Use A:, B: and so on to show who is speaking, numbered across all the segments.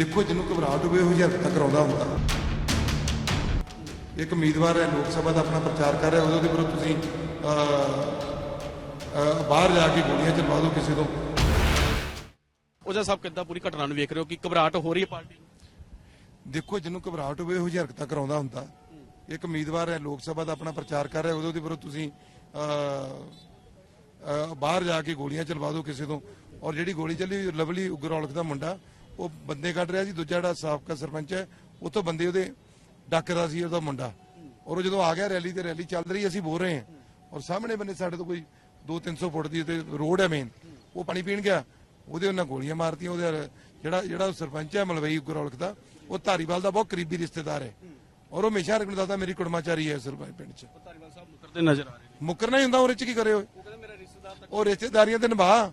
A: ਦੇਖੋ ਜਿਹਨੂੰ ਘਬਰਾਹਟ ਹੋਵੇ ਉਹ ਹਰਕਤਾਂ ਕਰਾਉਂਦਾ ਹੁੰਦਾ। ਇੱਕ ਉਮੀਦਵਾਰ ਹੈ ਲੋਕ ਸਭਾ ਦਾ ਆਪਣਾ ਪ੍ਰਚਾਰ ਕਰ ਰਿਹਾ ਉਹਦੇ ਵਿਰੁੱਧ ਤੁਸੀਂ ਬਾਹਰ ਜਾ ਕੇ ਗੋਲੀਆਂ ਚਲਵਾ ਦਿਓ ਕਿਸੇ ਤੋਂ।
B: ਉਹਦਾ ਸਭ ਕਿੱਦਾਂ ਪੂਰੀ ਘਟਨਾ ਨੂੰ ਵੇਖ ਰਹੇ ਹੋ ਕਿ ਘਬਰਾਹਟ ਹੋ ਰਹੀ ਹੈ ਪਾਰਟੀ ਨੂੰ?
A: ਦੇਖੋ ਜਿਹਨੂੰ ਘਬਰਾਹਟ ਹੋਵੇ ਉਹ ਜਿਹੀ ਹਰਕਤਾਂ ਕਰਾਉਂਦਾ ਹੁੰਦਾ। ਇੱਕ ਉਮੀਦਵਾਰ ਹੈ ਲੋਕ ਸਭਾ ਦਾ ਆਪਣਾ ਪ੍ਰਚਾਰ ਕਰ ਰਿਹਾ ਉਹਦੇ ਵਿਰੁੱਧ ਤੁਸੀਂ ਬਾਹਰ ਜਾ ਕੇ ਗੋਲੀਆਂ ਚਲਵਾ ਦਿਓ ਕਿਸੇ ਤੋਂ। ਔਰ ਜਿਹੜੀ ਗੋਲੀ ਚੱਲੀ ਲਵਲੀ ਉਗਰ ਔਲਖ ਦਾ ਮੁੰਡਾ ਉਹ ਬੰਦੇ ਕੱਢ ਰਿਹਾ ਸੀ ਦੂਜਾ ਜਿਹੜਾ ਸਾਬਕਾ ਸਰਪੰਚ ਹੈ ਉੱਥੋਂ ਬੰਦੇ ਉਹਦੇ ਡੱਕਦਾ ਸੀ ਉਹਦਾ ਮੁੰਡਾ। ਔਰ ਉਹ ਜਦੋਂ ਆ ਗਿਆ ਰੈਲੀ ਤੇ ਰੈਲੀ ਚੱਲ ਰਹੀ ਅਸੀਂ ਬੋਲ ਰਹੇ ਹਾਂ। ਔਰ ਸਾਹਮਣੇ ਬੰਨੇ ਸਾਡੇ ਤੋਂ ਕੋਈ 2-300 ਫੁੱਟ ਦੀ ਤੇ ਰੋਡ ਹੈ ਮੇਨ ਉਹ ਪਾਣੀ ਪੀਣ ਗਿਆ। ਉਹਦੇ ਉਹਨਾਂ ਗੋਲੀਆਂ ਮਾਰਤੀਆਂ ਉਹਦੇ ਜਿਹੜਾ ਜਿਹੜਾ ਸਰਪੰਚ ਹੈ ਮਲਵਈ ਉਗਰ ਔਲਖ ਦਾ ਉਹ ਧਾਰੀਵਾਲ ਦਾ ਬਹੁਤ ਕਰੀਬੀ ਰਿਸ਼ਤੇਦਾਰ ਹੈ। ਔਰ ਉਹ ਹਮੇਸ਼ਾ ਰਕਮ ਦੱਸਦਾ ਮੇਰੀ ਕੁੜਮਾਚਾਰੀ ਹੈ ਸਰਪੰਚ ਪਿੰਡ 'ਚ।
B: ਧਾਰੀਵਾਲ ਸਾਹਿਬ ਮੁਕਰਦੇ ਨਜ਼ਰ ਆ ਰਹੇ ਨੇ।
A: ਮੁੱਕਰਨਾ ਹੀ ਹੁੰਦਾ ਉਹਦੇ 'ਚ ਕੀ ਕਰੇ ਹੋਏ
B: ਉਹ
A: ਉਹ ਰਿਸ਼ਤੇਦਾਰੀਆਂ ਤੇ ਨਿਭਾ।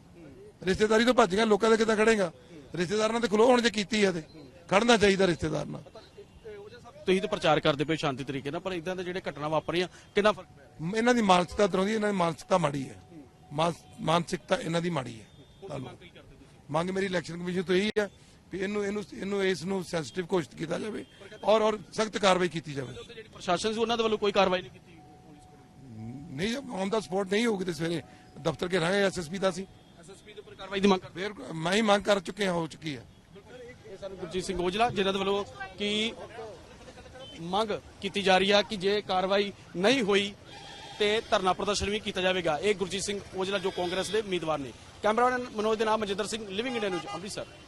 A: ਰਿਸ਼ਤੇਦਾਰੀ ਤੋਂ ਭੱਜ ਗਿਆ ਲੋਕਾਂ ਦੇ ਕਿੱਦਾਂ ਖੜੇਗਾ? ਰਿਸ਼ਤੇਦਾਰਾਂ ਤੇ ਖਲੋ ਹੁਣ ਜੇ ਕੀਤੀ ਹੈ ਤੇ ਖੜਨਾ ਚਾਹੀਦਾ ਰਿਸ਼ਤੇਦਾਰ ਨਾਲ।
B: ਤੁਸੀਂ ਤਾਂ ਪ੍ਰਚਾਰ ਕਰਦੇ ਪਏ ਸ਼ਾਂਤੀ ਤਰੀਕੇ ਨਾਲ ਪਰ ਇਦਾਂ ਦੇ ਜਿਹੜੇ ਘਟਨਾ ਵਾਪਰੀਆਂ ਕਿੰਨਾ ਫ਼ਰਕ ਪਿਆ?
A: ਮ- ਇਹਨਾਂ ਦੀ ਮਾਨਸਿਕਤਾ ਤਰ੍ਹਾਂ ਦੀ ਇਹਨਾਂ ਦੀ ਮਾਨਸਿਕਤਾ ਮਾੜੀ ਹੈ। ਮਾਨਸ- ਮਾਨਸਿਕਤਾ ਇਹਨਾਂ ਦੀ ਮਾੜੀ ਹੈ। ਮੰਗ ਮੇਰੀ ਇਲੈਕਸ਼ਨ ਕਮਿਸ਼ਨ ਤੋਂ ਇਹੀ ਹੈ ਵੀ ਇਹਨੂੰ ਇਹਨੂੰ ਇਹਨੂੰ ਇਸ ਨੂੰ ਸੈਂਸਿਟਿਵ ਘੋਸ਼ਿਤ ਕੀਤਾ ਜਾਵੇ ਔਰ ਔਰ ਸਖਤ ਕਾਰਵਾਈ ਕੀਤੀ ਜਾਵੇ।
B: ਤੇ ਜਿਹੜੀ ਪ੍ਰਸ਼ਾਸਨ ਸੀ ਉਹਨਾਂ ਦੇ ਵੱਲੋਂ ਕੋਈ ਕਾਰਵਾਈ ਨਹੀਂ ਕੀਤੀ
A: ਨਹੀਂ ਔਨ ਦਾ ਸਪੋਰਟ ਨਹੀਂ ਹੋਊਗੀ ਤੇ ਸਵੇਰੇ ਦਫ਼ਤਰ ਕੇ ਰਹੇ ਐਸਐਸਪੀ ਦਾ ਸੀ
B: ਦੇ ਕਾਰਵਾਈ ਦੀ ਮੰਗ ਕਰਦੇ
A: ਫਿਰ ਮੈਂ ਹੀ ਮੰਗ ਕਰ ਚੁੱਕੇ ਹਾਂ ਹੋ ਚੁੱਕੀ ਹੈ।
B: ਇਹ ਸਾਨੂੰ ਗੁਰਜੀਤ ਸਿੰਘ ਔਜਲਾ ਜਿਨ੍ਹਾਂ ਦੇ ਵੱਲੋਂ ਕਿ ਮੰਗ ਕੀਤੀ ਜਾ ਰਹੀ ਹੈ ਕਿ ਜੇ ਕਾਰਵਾਈ ਨਹੀਂ ਹੋਈ ਤੇ ਧਰਨਾ ਪ੍ਰਦਰਸ਼ਨ ਵੀ ਕੀਤਾ ਜਾਵੇਗਾ। ਇਹ ਗੁਰਜੀਤ ਸਿੰਘ ਔਜਲਾ ਜੋ ਕਾਂਗਰਸ ਦੇ ਉਮੀਦਵਾਰ ਨੇ। ਕੈਮਰਾਮੈਨ ਮਨੋਜ ਦੇ ਨਾਮ Manjinder Singh living India news Amritsar.